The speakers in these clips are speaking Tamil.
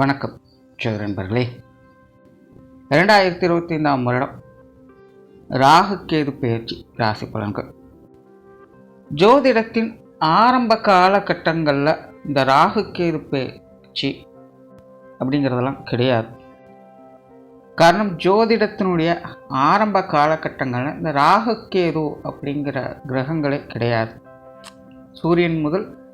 வணக்கம் சதுரன்பர்களே ரெண்டாயிரத்தி இரண்டாயிரத்தி இருபத்தி ஐந்தாம் வருடம் ராகு கேது பெயர்ச்சி ராசி பலன்கள். ஜோதிடத்தின் ஆரம்ப காலகட்டங்களில் இந்த ராகு கேது பெயர்ச்சி அப்படிங்கிறதெல்லாம் கிடையாது. காரணம் ஜோதிடத்தினுடைய ஆரம்ப காலகட்டங்களில் இந்த ராகு அப்படிங்கிற கிரகங்களே கிடையாது. சூரியன் முதல்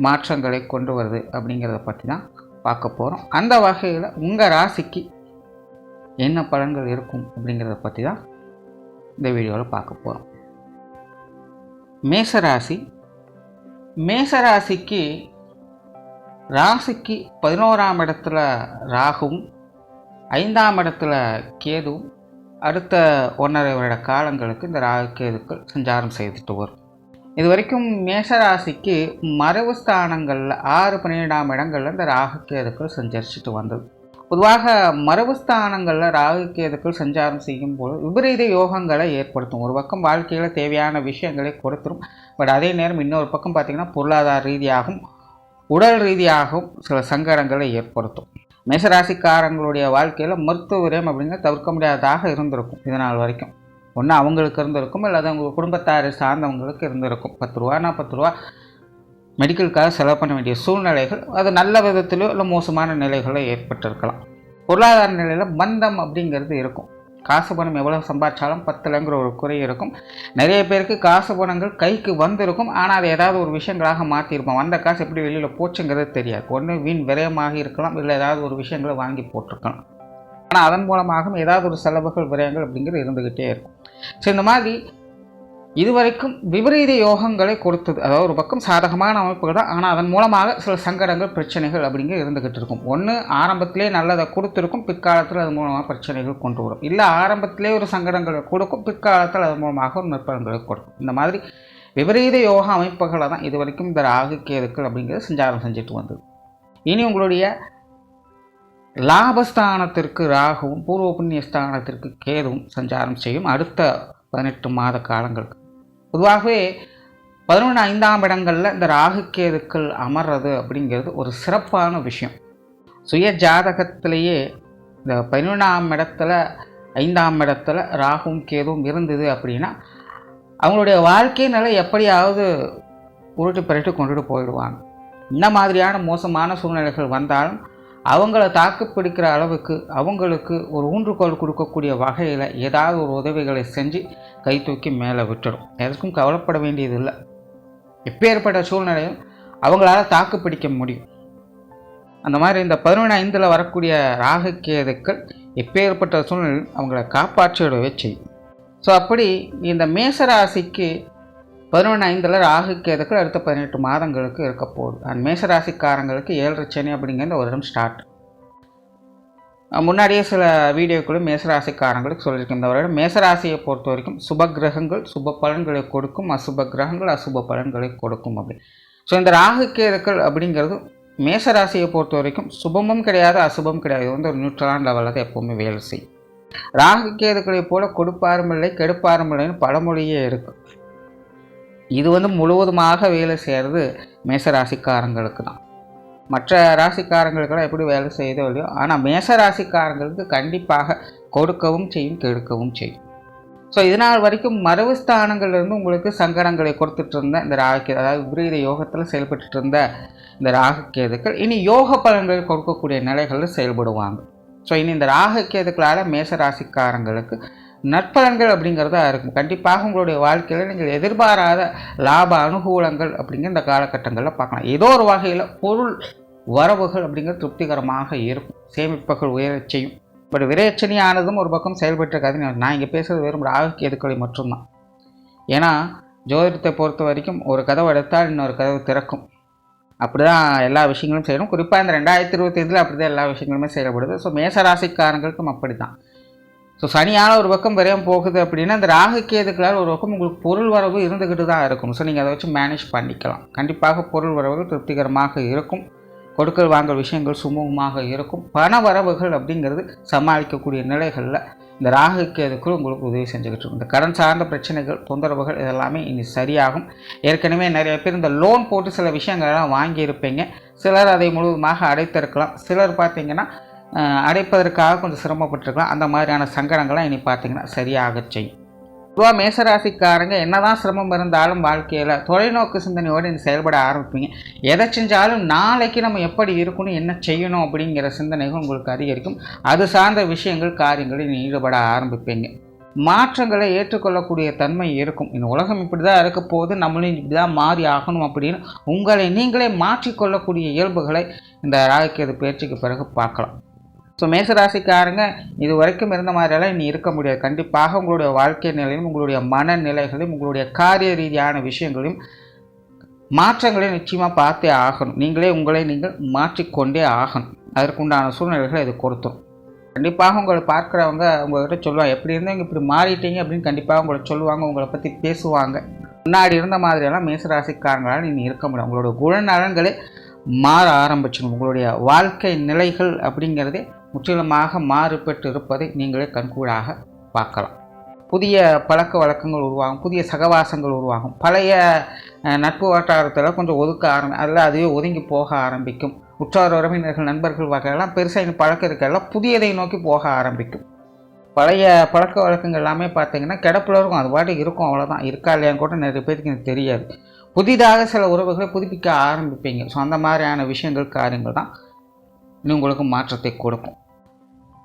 மாற்றங்களை கொண்டு வருது அப்படிங்கிறத பற்றி தான் பார்க்க போகிறோம் அந்த வகையில் உங்கள் ராசிக்கு என்ன பலன்கள் இருக்கும் அப்படிங்கிறத பற்றி தான் இந்த வீடியோவில் பார்க்க போகிறோம் மேசராசி மேசராசிக்கு ராசிக்கு பதினோராம் இடத்துல ராகுவும் ஐந்தாம் இடத்துல கேதுவும் அடுத்த ஒன்றரை வருட காலங்களுக்கு இந்த ராகு கேதுக்கள் சஞ்சாரம் செய்துட்டு வரும். இது வரைக்கும் மேஷராசிக்கு மறைவு ஸ்தானங்களில் ஆறு பன்னிரெண்டாம் இடங்களில் இந்த ராகுக்கேதுக்கள் சஞ்சரிச்சுட்டு வந்தது. பொதுவாக மரபு ஸ்தானங்களில் ராகு கேதுக்கள் சஞ்சாரம் செய்யும் போது விபரீத யோகங்களை ஏற்படுத்தும். ஒரு பக்கம் வாழ்க்கையில் தேவையான விஷயங்களை கொடுத்துரும். பட் அதே நேரம் இன்னொரு பக்கம் பார்த்திங்கன்னா பொருளாதார ரீதியாகவும் உடல் ரீதியாகவும் சில சங்கடங்களை ஏற்படுத்தும். மேஷராசிக்காரங்களுடைய வாழ்க்கையில் மருத்துவரேம் அப்படின்னா தவிர்க்க முடியாததாக இருந்திருக்கும். இதனால் வரைக்கும். ஒன்று அவங்களுக்கு இருந்திருக்கும் இல்லை அது அவங்க குடும்பத்தாரை சார்ந்தவங்களுக்கு இருந்திருக்கும். பத்து ரூபா நாற்பது ரூபா. மெடிக்கலுக்காக செலவு பண்ண வேண்டிய சூழ்நிலைகள் அது நல்ல விதத்திலோ இல்லை மோசமான நிலைகளோ ஏற்பட்டிருக்கலாம். பொருளாதார நிலையில் மந்தம் அப்படிங்கிறது இருக்கும். காசு பணம் எவ்வளோ சம்பாதிச்சாலும் பத்துலங்கிற ஒரு குறை இருக்கும். நிறைய பேருக்கு காசு பணங்கள் கைக்கு வந்திருக்கும். ஆனால் அதை ஏதாவது ஒரு விஷயங்களாக மாற்றிருப்போம் வந்த காசு எப்படி வெளியில் போச்சுங்கிறது தெரியாது. ஒன்று வீண் விரயமாக இருக்கலாம் இல்லை ஏதாவது ஒரு விஷயங்களை வாங்கி போட்டிருக்கலாம். ஆனால் அதன் மூலமாகவும் ஏதாவது ஒரு செலவுகள் விரயங்கள் அப்படிங்கிறது இருந்துக்கிட்டே இருக்கும். ஸோ இந்த மாதிரி இதுவரைக்கும் விபரீத யோகங்களை கொடுத்தது. அதாவது ஒரு பக்கம் சாதகமான அமைப்புகள் தான் ஆனால் அதன் மூலமாக சில சங்கடங்கள் பிரச்சனைகள் அப்படிங்கிற இருந்துக்கிட்டு இருக்கும். ஒன்று ஆரம்பத்திலே நல்லதை கொடுத்துருக்கும் பிற்காலத்தில் அது மூலமாக பிரச்சனைகள் கொண்டு வரும். இல்லை ஆரம்பத்திலே ஒரு சங்கடங்களை கொடுக்கும் பிற்காலத்தில் அது மூலமாக ஒரு நற்பலன்களை கொடுக்கும். இந்த மாதிரி விபரீத யோக அமைப்புகளை தான் இது வரைக்கும் இந்த ராகு கேதுக்கள் அப்படிங்கிறது சஞ்சாரம் செஞ்சுட்டு வந்தது. இனி உங்களுடைய லாபஸ்தானத்திற்கு ராகுவும் பூர்வ புண்ணிய ஸ்தானத்திற்கு கேதுவும் சஞ்சாரம் செய்யும் அடுத்த பதினெட்டு மாத காலங்களுக்கு பொதுவாகவே பதினொன்று ஐந்தாம் இடங்களில் இந்த ராகு கேதுக்கள் அமர்றது அப்படிங்கிறது ஒரு சிறப்பான விஷயம். சுய ஜாதகத்திலேயே இந்த பதினொன்றாம் இடத்துல ஐந்தாம் இடத்துல ராகுவும் கேதுவும் இருந்தது அப்படின்னா அவங்களுடைய வாழ்க்கை நிலை எப்படியாவது உருட்டு பரட்டு கொண்டுட்டு போயிடுவாங்க. இந்த மாதிரியான மோசமான சூழ்நிலைகள் வந்தாலும் அவங்கள தாக்கு பிடிக்கிற அளவுக்கு அவங்களுக்கு ஒரு ஊன்றுகோல் கொடுக்கக்கூடிய வகையில் ஏதாவது ஒரு உதவிகளை செஞ்சு கை தூக்கி மேலே விட்டுடும். எதுக்கும் கவலைப்பட வேண்டியதில்லை. எப்பேற்பட்ட சூழ்நிலையும் அவங்களால தாக்கு பிடிக்க முடியும். அந்த மாதிரி இந்த பதினொன்று ஐந்தில் வரக்கூடிய ராகக்கேதுக்கள் எப்பேற்பட்ட சூழ்நிலையும் அவங்கள காப்பாற்றிடவே செய்யும். ஸோ அப்படி இந்த மேசராசிக்கு பதினொன்று ஐந்தில் ராகு கேதுக்கள் அடுத்த பதினெட்டு மாதங்களுக்கு இருக்க போகுது. அண்ட் மேசராசிக்காரங்களுக்கு ஏழரை சனி அப்படிங்கிற ஒரு வருடம் ஸ்டார்ட் முன்னாடியே சில வீடியோக்களும் மேசராசிக்காரங்களுக்கு சொல்லியிருக்கேன். இந்த வருடம் மேசராசியை பொறுத்த வரைக்கும் சுப கிரகங்கள் சுப பலன்களை கொடுக்கும் அசுப கிரகங்கள் அசுப பலன்களை கொடுக்கும் அப்படி. ஸோ இந்த ராகு கேதுக்கள் அப்படிங்கிறது மேசராசியை பொறுத்த வரைக்கும் சுபமும் கிடையாது அசுபம் கிடையாது. வந்து ஒரு நியூட்ரலான லெவலில் தான் எப்போவுமே வேலை செய்யும். ராகு கேதுக்களை போல கொடுப்பாரும் இல்லை கெடுப்பாரும் இல்லைன்னு பழமொழியே இருக்குது இது வந்து முழுவதுமாக வேலை செய்கிறது மேச ராசிக்காரங்களுக்கு தான். மற்ற ராசிக்காரங்களுக்கெல்லாம் எப்படி வேலை செய்யதோ இல்லையோ ஆனால் மேச ராசிக்காரங்களுக்கு கண்டிப்பாக கொடுக்கவும் செய்யும் கெடுக்கவும் செய்யும். ஸோ இதனால் வரைக்கும் மரபு ஸ்தானங்கள்லேருந்து உங்களுக்கு சங்கடங்களை கொடுத்துட்டு இருந்த இந்த ராகு அதாவது விபரீத யோகத்தில் செயல்பட்டு இருந்த இந்த ராகுக்கேதுக்கள் இனி யோக பலன்கள் கொடுக்கக்கூடிய நிலைகளில் செயல்படுவாங்க. ஸோ இனி இந்த ராகுக்கேதுக்களால் மேச ராசிக்காரங்களுக்கு நற்பலன்கள் அப்படிங்கிறதா இருக்கும். கண்டிப்பாக உங்களுடைய வாழ்க்கையில் நீங்கள் எதிர்பாராத லாப அனுகூலங்கள் அப்படிங்கிற இந்த காலகட்டங்களில் பார்க்கலாம். ஏதோ ஒரு வகையில் பொருள் வரவுகள் அப்படிங்கிறது திருப்திகரமாக இருக்கும். சேமிப்புகள் உயரச் செய்யும் பட் விரைச்சனையானதும் ஒரு பக்கம் செயல்பட்டிருக்காது நான் இங்கே பேசுகிறது வெறும் ராகு எதுக்களை மட்டும்தான். ஏன்னா ஜோதிடத்தை பொறுத்த வரைக்கும் ஒரு கதவு எடுத்தால் இன்னொரு கதவு திறக்கும். அப்படி தான் எல்லா விஷயங்களும் செய்யணும். குறிப்பாக இந்த ரெண்டாயிரத்தி இருபத்தி ஐந்தில் அப்படி தான் எல்லா விஷயங்களுமே செயல்படுது ஸோ மேசராசிக்காரங்களுக்கும் அப்படி தான் ஸோ சனியான ஒரு பக்கம் வரையும் போகுது அப்படின்னா அந்த ராகுக்கேதுக்களால் ஒரு பக்கம் உங்களுக்கு பொருள் வரவு இருந்துக்கிட்டு தான் இருக்கும். ஸோ நீங்கள் அதை வச்சு மேனேஜ் பண்ணிக்கலாம். கண்டிப்பாக பொருள் வரவுகள் திருப்திகரமாக இருக்கும். கொடுக்கல் வாங்கல் விஷயங்கள் சுமூகமாக இருக்கும். பண வரவுகள் அப்படிங்கிறது சமாளிக்கக்கூடிய நிலைகளில் இந்த ராகுக்கேதுக்குள் உங்களுக்கு உதவி செஞ்சுக்கிட்டு இருக்கும். இந்த கடன் சார்ந்த பிரச்சனைகள் தொந்தரவுகள் இதெல்லாமே இனி சரியாகும். ஏற்கனவே நிறைய பேர் இந்த லோன் போட்டு சில விஷயங்கள்லாம் வாங்கியிருப்பீங்க. சிலர் அதை முழுவதுமாக அடைத்திருக்கலாம். சிலர் பார்த்தீங்கன்னா அடைப்பதற்காக கொஞ்சம் சிரமப்பட்டிருக்கலாம். அந்த மாதிரியான சங்கடங்கள்லாம் இனி பார்த்தீங்கன்னா சரியாக செய்யும் பொதுவாக மேசராசிக்காரங்க என்னதான் சிரமம் இருந்தாலும் வாழ்க்கையில் தொலைநோக்கு சிந்தனையோடு நீங்கள் செயல்பட ஆரம்பிப்பீங்க. எதை செஞ்சாலும் நாளைக்கு நம்ம எப்படி இருக்கணும் என்ன செய்யணும் அப்படிங்கிற சிந்தனைகள் உங்களுக்கு அதிகரிக்கும். அது சார்ந்த விஷயங்கள் காரியங்களில் ஈடுபட ஆரம்பிப்பீங்க. மாற்றங்களை ஏற்றுக்கொள்ளக்கூடிய தன்மை இருக்கும். இந்த உலகம் இப்படி தான் இருக்க போது நம்மளும் இப்படி தான் மாறி ஆகணும் அப்படின்னு உங்களை நீங்களே மாற்றிக்கொள்ளக்கூடிய இயல்புகளை இந்த ராகுக்கேது பயிற்சிக்கு பிறகு பார்க்கலாம். ஸோ மேசராசிக்காரங்க இது வரைக்கும் இருந்த மாதிரியெல்லாம் இனி இருக்க முடியாது. கண்டிப்பாக உங்களுடைய வாழ்க்கை நிலையும் உங்களுடைய மனநிலைகளையும் உங்களுடைய காரிய ரீதியான விஷயங்களையும் மாற்றங்களை நிச்சயமாக பார்த்தே ஆகணும். நீங்களே உங்களை நீங்கள் மாற்றிக்கொண்டே ஆகணும். அதற்குண்டான சூழ்நிலைகளை இது கொடுத்தோம் கண்டிப்பாக உங்களை பார்க்குறவங்க உங்கள்கிட்ட சொல்லுவாங்க எப்படி இருந்தவங்க இப்படி மாறிட்டீங்க? அப்படின்னு கண்டிப்பாக உங்களை சொல்லுவாங்க உங்களை பற்றி பேசுவாங்க. முன்னாடி இருந்த மாதிரியெல்லாம் மேசராசிக்காரங்களால் இனி இருக்க முடியும் உங்களோட குணநலன்களே மாற ஆரம்பிச்சிடும். உங்களுடைய வாழ்க்கை நிலைகள் அப்படிங்கிறதே முற்றிலுமாக மாறுபட்டு இருப்பதை நீங்களே கண்கூடாக பார்க்கலாம். புதிய பழக்க வழக்கங்கள் உருவாகும் புதிய சகவாசங்கள் உருவாகும். பழைய நட்பு வட்டாரத்தில் கொஞ்சம் ஒதுக்க ஆரம்பி அதில் அதுவே ஒதுங்கி போக ஆரம்பிக்கும். உற்றார் உறவினர்கள் நண்பர்கள் வகையெல்லாம் பெருசாக பழக்கம் இருக்கெல்லாம் புதியதை நோக்கி போக ஆரம்பிக்கும். பழைய பழக்க வழக்கங்கள் எல்லாமே பார்த்தீங்கன்னா கிடப்பில் இருக்கும் அது பாட்டு இருக்கும் அவ்வளோதான் இருக்கா இல்லையான்னு கூட நிறைய பேருக்கு எனக்கு தெரியாது. புதிதாக சில உறவுகளை புதுப்பிக்க ஆரம்பிப்பீங்க. ஸோ அந்த மாதிரியான விஷயங்கள் காரியங்கள் தான் உங்களுக்கு மாற்றத்தை கொடுக்கும்.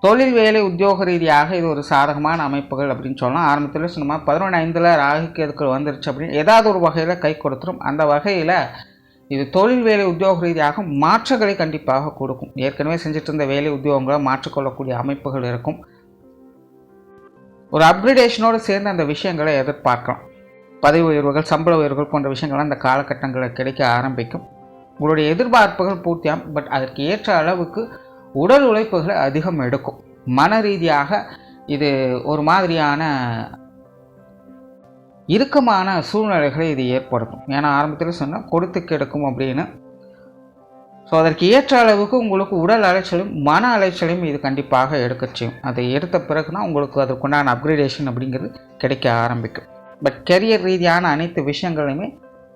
தொழில் வேலை உத்தியோக ரீதியாக இது ஒரு சாதகமான அமைப்புகள் அப்படின்னு சொல்லலாம். ஆரம்பத்தில் சொன்னோமா பதினொன்று ஐந்தில் ராகுக்கு எதுக்கு வந்துருச்சு அப்படின்னு ஏதாவது ஒரு வகையில் கை கொடுத்துரும். அந்த வகையில் இது தொழில் வேலை உத்தியோக ரீதியாக மாற்றங்களை கண்டிப்பாக கொடுக்கும். ஏற்கனவே செஞ்சுட்டு இருந்த வேலை உத்தியோகங்களை மாற்றிக்கொள்ளக்கூடிய அமைப்புகள் இருக்கும். ஒரு அப்கிரேடேஷனோடு சேர்ந்து அந்த விஷயங்களை எதிர்பார்க்கலாம். பதவி உயர்வுகள் சம்பள உயர்வுகள் போன்ற விஷயங்கள்லாம் அந்த காலகட்டங்களில் கிடைக்க ஆரம்பிக்கும். உங்களுடைய எதிர்பார்ப்புகள் பூர்த்தியாகும் பட் அதற்கு ஏற்ற அளவுக்கு உடல் உழைப்புகளை அதிகம் எடுக்கும். மன ரீதியாக இது ஒரு மாதிரியான இறுக்கமான சூழ்நிலைகளை இது ஏற்படுத்தும். ஏன்னா ஆரம்பத்தில் சொன்னால் கொடுத்து கெடுக்கும் அப்படின்னு. ஸோ அதற்கு ஏற்ற அளவுக்கு உங்களுக்கு உடல் அலைச்சலும் மன அலைச்சலையும் இது கண்டிப்பாக எடுக்க செய்யும். அதை எடுத்த பிறகுனா உங்களுக்கு அதுக்குண்டான அப்கிரேடேஷன் அப்படிங்கிறது கிடைக்க ஆரம்பிக்கும். பட் கெரியர் ரீதியான அனைத்து விஷயங்களுமே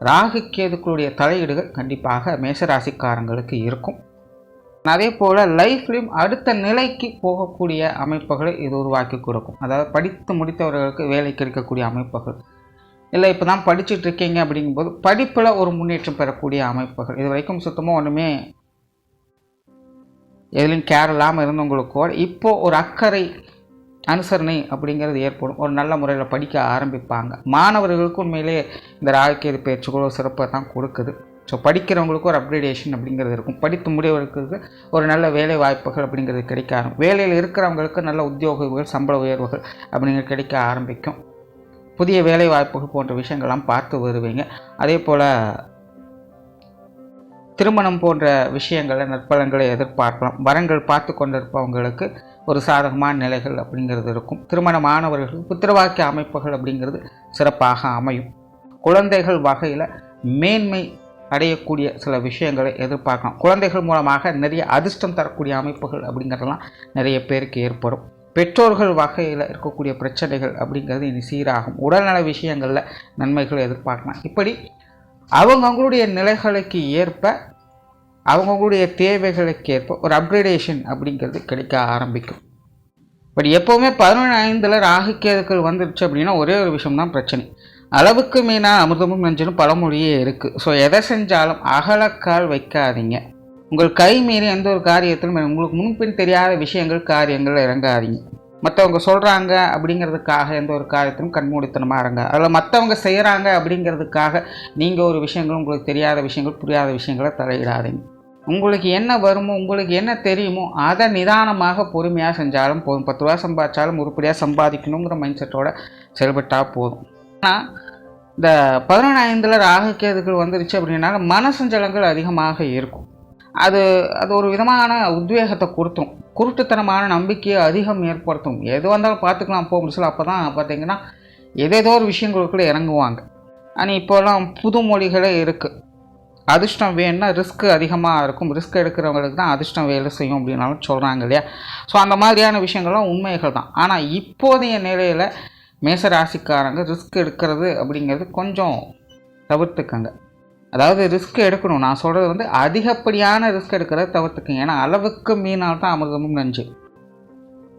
ராகு கேதுக்களுடைய தலையீடுகள் கண்டிப்பாக மேஷராசிக்காரங்களுக்கு இருக்கும். அதே போல் லைஃப்லையும் அடுத்த நிலைக்கு போகக்கூடிய அமைப்புகளை இது உருவாக்கி கொடுக்கும். அதாவது படித்து முடித்தவர்களுக்கு வேலை கிடைக்கக்கூடிய அமைப்புகள். இல்லை இப்போ தான் படிச்சுட்டு இருக்கீங்க அப்படிங்கும்போது படிப்பில் ஒரு முன்னேற்றம் பெறக்கூடிய அமைப்புகள். இது வரைக்கும் சுத்தமாக ஒன்றுமே எதுலையும் கேர் இல்லாமல் இருந்தவங்களுக்கோ இப்போது ஒரு அக்கறை அனுசரணை அப்படிங்கிறது ஏற்படும். ஒரு நல்ல முறையில் படிக்க ஆரம்பிப்பாங்க. மாணவர்களுக்கு உண்மையிலே இந்த ராகக்கேது பயிற்சிகளோ சிறப்பை தான் கொடுக்குது. ஸோ படிக்கிறவங்களுக்கு ஒரு அப்கிரேடேஷன் அப்படிங்கிறது இருக்கும். படித்து முடியவர்களுக்கு ஒரு நல்ல வேலை வாய்ப்புகள் அப்படிங்கிறது கிடைக்க ஆரம்பிக்கும் வேலையில் இருக்கிறவங்களுக்கு நல்ல உத்தியோகங்கள் சம்பள உயர்வுகள் அப்படிங்கிறது கிடைக்க ஆரம்பிக்கும். புதிய வேலை வாய்ப்புகள் போன்ற விஷயங்கள்லாம் பார்த்து வருவீங்க. அதே போல் திருமணம் போன்ற விஷயங்களை நற்பலன்களை எதிர்பார்க்கலாம். வரங்கள் பார்த்து கொண்டிருப்பவங்களுக்கு ஒரு சாதகமான நிலைகள் அப்படிங்கிறது இருக்கும். திருமணமானவர்கள் புத்திரவாக்கிய அமைப்புகள் அப்படிங்கிறது சிறப்பாக அமையும். குழந்தைகள் வகையில் மேன்மை அடையக்கூடிய சில விஷயங்களை எதிர்பார்க்கலாம். குழந்தைகள் மூலமாக நிறைய அதிர்ஷ்டம் தரக்கூடிய அமைப்புகள் அப்படிங்கிறதெல்லாம் நிறைய பேருக்கு ஏற்படும். பெற்றோர்கள் வகையில் இருக்கக்கூடிய பிரச்சனைகள் அப்படிங்கிறது இனி சீராகும். உடல்நல விஷயங்களில் நன்மைகளை எதிர்பார்க்கலாம். இப்படி அவங்கவுங்களுடைய நிலைகளுக்கு ஏற்ப அவங்கவுங்களுடைய தேவைகளுக்கேற்ப ஒரு அப்கிரேடேஷன் அப்படிங்கிறது கிடைக்க ஆரம்பிக்கும். பட் எப்போவுமே பதினொன்று ஐந்தில் ராகுக்கேதுக்கள் வந்துடுச்சு அப்படின்னா ஒரே ஒரு விஷயம் தான் பிரச்சனை. அளவுக்கு மீனாக அமிர்தமும் நஞ்சனும் பழமொழியே இருக்குது ஸோ எதை செஞ்சாலும் அகலக்கால் வைக்காதீங்க. உங்கள் கை மீறி எந்த ஒரு காரியத்திலும் உங்களுக்கு முன்பின் தெரியாத விஷயங்கள் காரியங்கள் இறங்காதீங்க. மற்றவங்க சொல்கிறாங்க அப்படிங்கிறதுக்காக எந்த ஒரு காரியத்திலும் கண்மூடித்தனமாக இறங்க. அதில் மற்றவங்க செய்கிறாங்க அப்படிங்கிறதுக்காக நீங்கள் ஒரு விஷயங்கள் உங்களுக்கு தெரியாத விஷயங்கள் புரியாத விஷயங்களை தலையிடாதீங்க. உங்களுக்கு என்ன வருமோ உங்களுக்கு என்ன தெரியுமோ அதை நிதானமாக பொறுமையாக செஞ்சாலும் போதும். பத்து ரூபா சம்பாதிச்சாலும் உருப்படியாக சம்பாதிக்கணுங்கிற மைண்ட் செட்டோட செயல்பட்டால் போதும். ஆனால் இந்த பதினொன்றாயிரத்தில் ஐந்தில் வந்துருச்சு அப்படின்னால மனசஞ்சலங்கள் அதிகமாக இருக்கும். அது அது ஒரு விதமான உத்வேகத்தை கொடுத்தும். குருட்டுத்தனமான நம்பிக்கையை அதிகம் ஏற்படுத்தும். எது வந்தாலும் பார்த்துக்கலாம் போக முடியல அப்போ தான் பார்த்தீங்கன்னா எதேதோ ஒரு விஷயங்களுக்குள்ளே இறங்குவாங்க. ஆனால் இப்போல்லாம் புது மொழிகளே இருக்குது அதிர்ஷ்டம் வேணும்னா ரிஸ்க் அதிகமாக இருக்கும். ரிஸ்க் எடுக்கிறவங்களுக்கு தான் அதிர்ஷ்டம் வேலை செய்யும் அப்படின்னாலும் சொல்கிறாங்க இல்லையா? ஸோ அந்த மாதிரியான விஷயங்கள்லாம் உண்மைகள் தான். ஆனால் இப்போதைய நிலையில் மேசராசிக்காரங்க ரிஸ்க் எடுக்கிறது அப்படிங்கிறது கொஞ்சம் தவிர்த்துக்கங்க. அதாவது ரிஸ்க் எடுக்கணும். நான் சொல்கிறது வந்து அதிகப்படியான ரிஸ்க் எடுக்கிறத தவிர்த்துக்கங்க. ஏன்னா அளவுக்கு மீனால் தான் அமிர்தமும் நஞ்சு.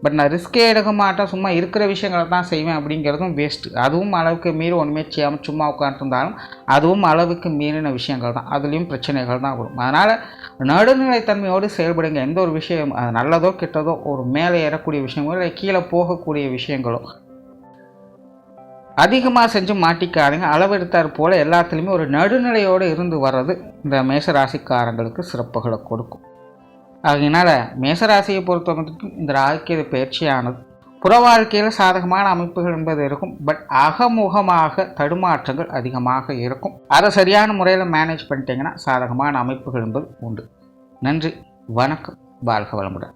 பட் நான் ரிஸ்க்கே எடுக்க மாட்டேன் சும்மா இருக்கிற விஷயங்களை தான் செய்வேன் அப்படிங்கிறதும் வேஸ்ட்டு அதுவும் அளவுக்கு மீறி ஒன்றுமே செய்யாமல் சும்மா உட்காந்துருந்தாலும் அதுவும் அளவுக்கு மீறின விஷயங்கள் தான். அதுலேயும் பிரச்சனைகள் தான் வரும். அதனால் நடுநிலைத்தன்மையோடு செயல்படுங்க. எந்த ஒரு விஷயம் அது நல்லதோ கெட்டதோ ஒரு மேலே ஏறக்கூடிய விஷயங்களோ இல்லை கீழே போகக்கூடிய விஷயங்களோ அதிகமாக செஞ்சு மாட்டிக்காதீங்க. அளவெடுத்தார் போல் எல்லாத்துலேயுமே ஒரு நடுநிலையோடு இருந்து வர்றது இந்த மேசராசிக்காரங்களுக்கு சிறப்புகளை கொடுக்கும். அதனால் மேசராசியை பொறுத்த மட்டும் இந்த ராகியது பயிற்சியானது. புற வாழ்க்கையில் சாதகமான அமைப்புகள் என்பது இருக்கும். பட் அகமுகமாக தடுமாற்றங்கள் அதிகமாக இருக்கும். அதை சரியான முறையில் மேனேஜ் பண்ணிட்டீங்கன்னா சாதகமான அமைப்புகள் என்பது உண்டு. நன்றி வணக்கம் வாழ்க வளமுடன்.